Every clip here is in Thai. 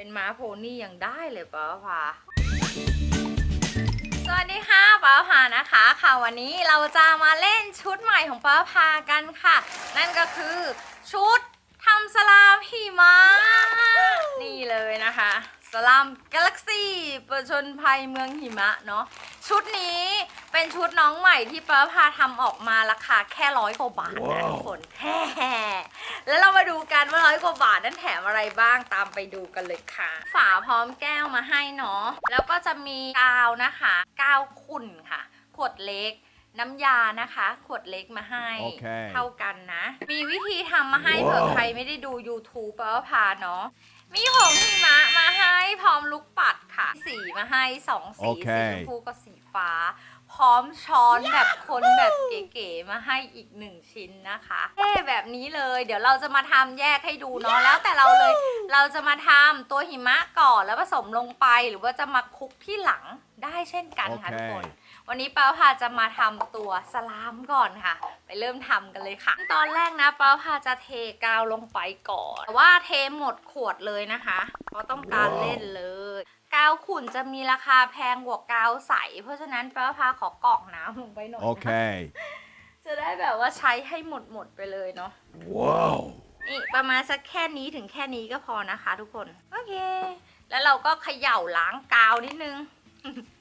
เป็นม้าโพนี่ยังได้เลยป้าพาสวัสดีค่ะป้าพานะคะค่ะวันนี้เราจะมาเล่นชุดใหม่ของป้าพากันค่ะ นั่นก็คือชุดทำสลามหิมะนี่เลยนะคะ สลามกาแล็กซี่ประชนภัยเมืองหิมะเนาะ ชุดนี้เป็นชุดน้องใหม่ที่ป้าพาทำออกมาราคาแค่ร้อยกว่าบาทนะทุกคนแฮ่แล้วเรามาดูกันว่าร้อยกว่าบาทนั้นแถมอะไรบ้างตามไปดูกันเลยค่ะ ฝาพร้อมแก้วมาให้เนาะแล้วก็จะมีกาวนะคะกาวขุ่นค่ะ ขวดเล็ก น้ำยานะคะ ขวดเล็กมาให้โอเค เท่ากันนะ มีวิธีทำมาให้เผื่อใครไม่ได้ดู YouTube ป้าพาเนาะมีผงหิมะมาให้พร้อมลูกปัดค่ะ สีมาให้สองสีโอเค สีชมพูกับสีฟ้า พร้อมช้อนแบบคนแบบเก๋ๆมาให้อีกหนึ่งชิ้นนะคะเท่แบบนี้เลย เดี๋ยวเราจะมาทำแยกให้ดูเนาะแล้วแต่เราเลย เราจะมาทำตัวหิมะก่อนแล้วผสมลงไปหรือว่าจะมาคลุกที่หลังได้เช่นกันค่ะโอเคทุกคน วันนี้ป้าพาจะมาทำตัวสลามก่อนค่ะ ไปเริ่มทำกันเลยค่ะ ตอนแรกนะป้าพาจะเทกาวลงไปก่อนแต่ว่าเทหมดขวดเลยนะคะเพราะต้องการเล่นเลยกาวขุ่นจะมีราคาแพงกว่ากาวใส เพราะฉะนั้นป้าพาขอกรอกน้ำลงไปหน่อยนะ Okay. จะได้แบบว่าใช้ให้หมดหมดๆไปเลยเนาะ Whoa. นี่ประมาณสักแค่นี้ถึงแค่นี้ก็พอนะคะทุกคน โอเค แล้วเราก็เขย่าล้างกาวนิดนึง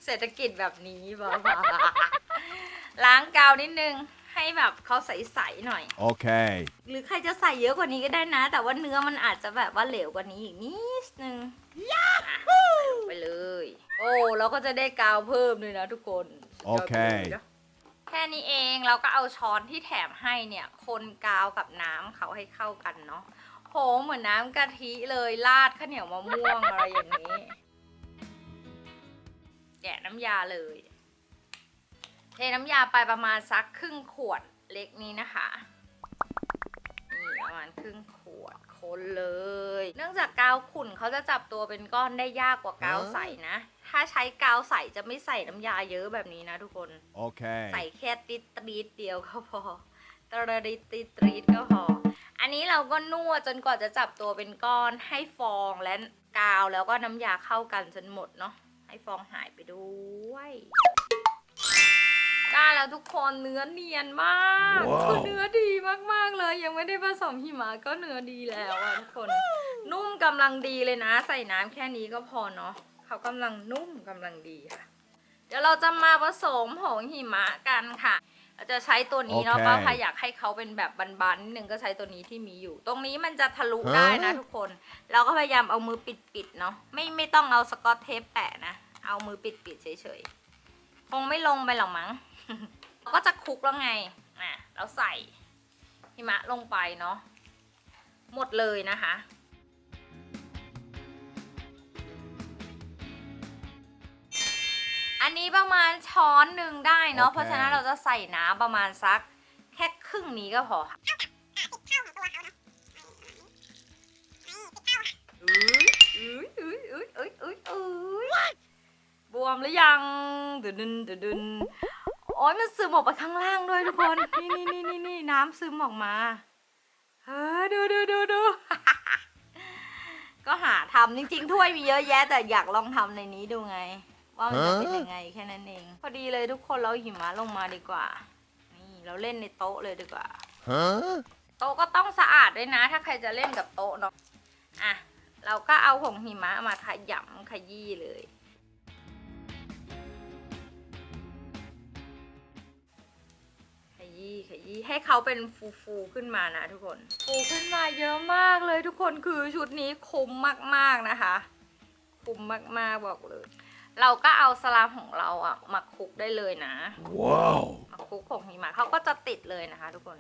เศรษฐกิจแบบนี้บ้าล้างกาวนิดนึงให้แบบเขาใสๆหน่อย Okay. หรือใครจะใส่เยอะกว่านี้ก็ได้นะ แต่ว่าเนื้อมันอาจจะแบบว่าเหลวกว่านี้อีกนิดนึงอะใส่ลงไปเลย โอ้เราก็จะได้กาวเพิ่มเลยนะทุกคน โอเค แค่นี้เองเราก็เอาช้อนที่แถมให้เนี่ย คนกาวกับน้ำเขาให้เข้ากันเนาะโหเหมือนน้ำกะทิเลยราดข้าวเหนียวมะม่วงอะไรอย่างนี้แกะน้ำยาเลย เทน้ำยาไปประมาณสักครึ่งขวดเล็กนี้นะคะนี่ประมาณครึ่งขวดคนเลย เนื่องจากกาวขุ่นเขาจะจับตัวเป็นก้อนได้ยากกว่ากาวใสนะ ถ้าใช้กาวใสจะไม่ใส่น้ำยาเยอะแบบนี้นะทุกคน Okay. ใส่แค่ติดตรีดเดียวก็พอตรีดติดตรีดก็พอ อันนี้เราก็นวดจนกว่าจะจับตัวเป็นก้อนให้ฟองและกาวแล้วก็น้ำยาเข้ากันจนหมดเนาะ ให้ฟองหายไปด้วยได้แล้วทุกคนเนื้อเนียนมากว้าวคือเนื้อดีมากๆเลย ยังไม่ได้ผสมหิมะก็เนื้อดีแล้วอะทุกคน นุ่มกำลังดีเลยนะ ใส่น้ำแค่นี้ก็พอเนาะเขากำลังนุ่มกำลังดีค่ะ เดี๋ยวเราจะมาผสมผงหิมะกันค่ะเรา จะใช้ตัวนี้เนาะโอเค ป้าพายอยากให้เขาเป็นแบบบานๆนิดนึงก็ใช้ตัวนี้ที่มีอยู่ ตรงนี้มันจะทะลุฮะได้นะทุกคน เราก็พยายามเอามือปิดๆเนาะไม่ไม่ต้องเอาสกอตเทปแปะนะ เอามือปิดๆเฉยๆคงไม่ลงไปหรอกมั้ง เราก็จะคลุกแล้วไงอะเราใส่หิมะลงไปเนาะหมดเลยนะคะ อันนี้ประมาณช้อนหนึ่งได้เนาะโอเคเพราะฉะนั้นเราจะใส่น้ำประมาณสักแค่ครึ่งนี้ก็พอค่ะอุ้ยอุ้ยอุ้ยอุ้ยอุ้ยอุ้ยบวมหรือยังดึนดึนดึนดึนโอ้ยมันซึมออกไปข้างล่างด้วยทุกคน นี่นี่นี่นี่นี่น้ำซึมออกมาเฮ้ยดูดูดูดูก็หาทำจริงๆถ้วยมีเยอะแยะแต่อยากลองทำในนี้ดูไง ว่ามันจะเป็นยังไงแค่นั้นเอง พอดีเลยทุกคนเราหิมะลงมาดีกว่า นี่เราเล่นในโต๊ะเลยดีกว่าโต๊ะก็ต้องสะอาดด้วยนะ ถ้าใครจะเล่นกับโต๊ะเนาะอะเราก็เอาผงหิมะมาขยำขยี้เลย ขยี้ขยี้ให้เขาเป็นฟูๆขึ้นมานะทุกคน ฟูขึ้นมาเยอะมากเลยทุกคนคือชุดนี้คุ้มมากๆนะคะ คุ้มมากๆบอกเลย เราก็เอาสลามของเราอะมาคลุกได้เลยนะ Whoa. มาคลุกผงหิมะเขาก็จะติดเลยนะคะ ทุกคน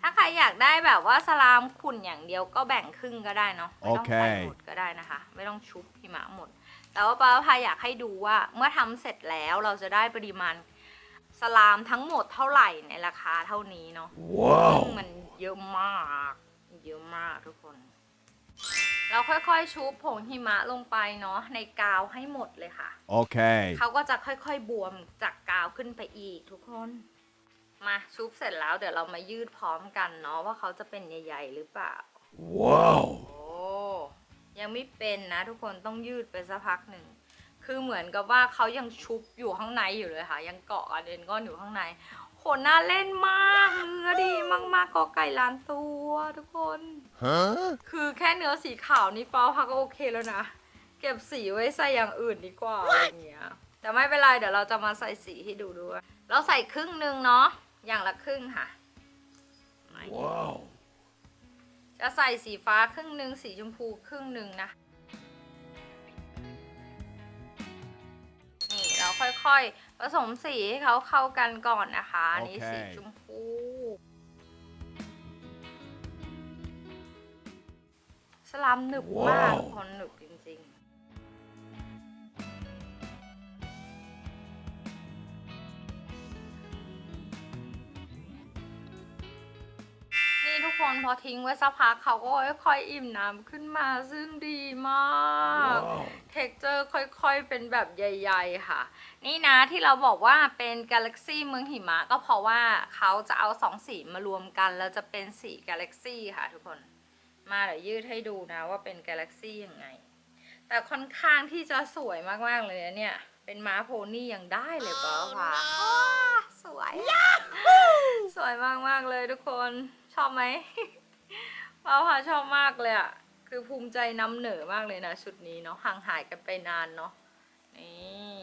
ถ้าใครอยากได้แบบว่าสลามขุ่นอย่างเดียวก็แบ่งครึ่งก็ได้เนาะไม่ต้องใส่โอเค หมดก็ได้นะคะ ไม่ต้องชุบหิมะหมด แต่ว่าป้าพายอยากให้ดูว่าเมื่อทำเสร็จแล้วเราจะได้ปริมาณสลามทั้งหมดเท่าไหร่ในราคาเท่านี้เนาะซึ่ง Whoa. มันเยอะมาก เยอะมากทุกคน เราค่อยๆ ชุบผงหิมะลงไปเนาะในกาวให้หมดเลยค่ะ Okay. เขาก็จะค่อยๆ บวมจากกาวขึ้นไปอีกทุกคน มาชุบเสร็จแล้วเดี๋ยวเรามายืดพร้อมกันเนาะว่าเขาจะเป็นใหญ่ๆหรือเปล่า Wow. โอ้ยังไม่เป็นนะทุกคนต้องยืดไปสักพักหนึ่ง คือเหมือนกับว่าเขายังชุบอยู่ข้างในอยู่เลยค่ะ ยังเกาะอะเดนก้อนอยู่ข้างในโหน่าเล่นมากเนื้อดีมากๆกอไก่ล้านตั วทุกคน Huh? คือแค่เนื้อสีขาวนี่เป้าพักก็โอเคแล้วนะ เก็บสีไว้ใส่อย่างอื่นดีกว่าอะไรอย่างเงี้ย แต่ไม่เป็นไรเดี๋ยวเราจะมาใส่สีให้ดูด้วย เราใส่ครึ่งหนึ่งเนาะ อย่างละครึ่งค่ะ Wow. จะใส่สีฟ้าครึ่งหนึ่งสีชมพูครึ่งหนึ่งนะ นี่เราค่อยๆผสมสีให้เขาเข้ากันก่อนนะคะอันนี้โอเคสีชมพู สลามหนึบมากว้าว ทุกคนหนึบจริงๆ นี่ทุกคนพอทิ้งไว้สักพักเขาก็ค่อยๆอิ่มน้ำขึ้นมาซึ่งดีมาก Wow. เท็กเจอร์ค่อยๆ เป็นแบบใหญ่ๆ ค่ะ นี่นะที่เราบอกว่าเป็นกาแล็กซี่เมืองหิมะก็เพราะว่าเขาจะเอาสองสีมารวมกัน แล้วจะเป็นสีกาแล็กซี่ค่ะทุกคน มาเดี๋ยวยืดให้ดูนะว่าเป็นกาแล็กซี่ยังไง แต่ค่อนข้างที่จะสวยมากๆเลยนะเนี่ย เป็นม้าโพนี่ยังได้เลยเปล่าคะว้าสวยสวยมากๆเลยทุกคนชอบไหมเป้าค่ะชอบมากเลยอะคือภูมิใจนำเหนือมากเลยนะชุดนี้เนาะห่างหายกันไปนานเนาะนี่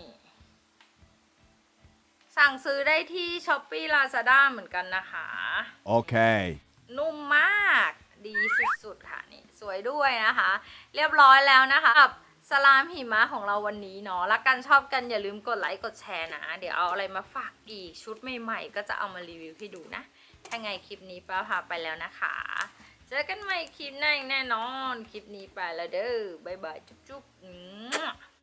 สั่งซื้อได้ที่ s h อ p e e Lazada เหมือนกันนะคะ Okay. นุ่มมาก ดีสุดๆค่ะนี่สวยด้วยนะคะ เรียบร้อยแล้วนะคะกับสลามหิมะของเราวันนี้เนาะรักกันชอบกันอย่าลืมกดไลค์กดแชร์นะ เดี๋ยวเอาอะไรมาฝากอีกชุดใหม่ๆ ก็จะเอามารีวิวให้ดูนะ ถ้าไงคลิปนี้ป้าพาไปแล้วนะคะ เจอกันใหม่คลิปหน้าแน่นอน คลิปนี้ไปแล้วเด้อบ๊ายบายจุ๊บๆ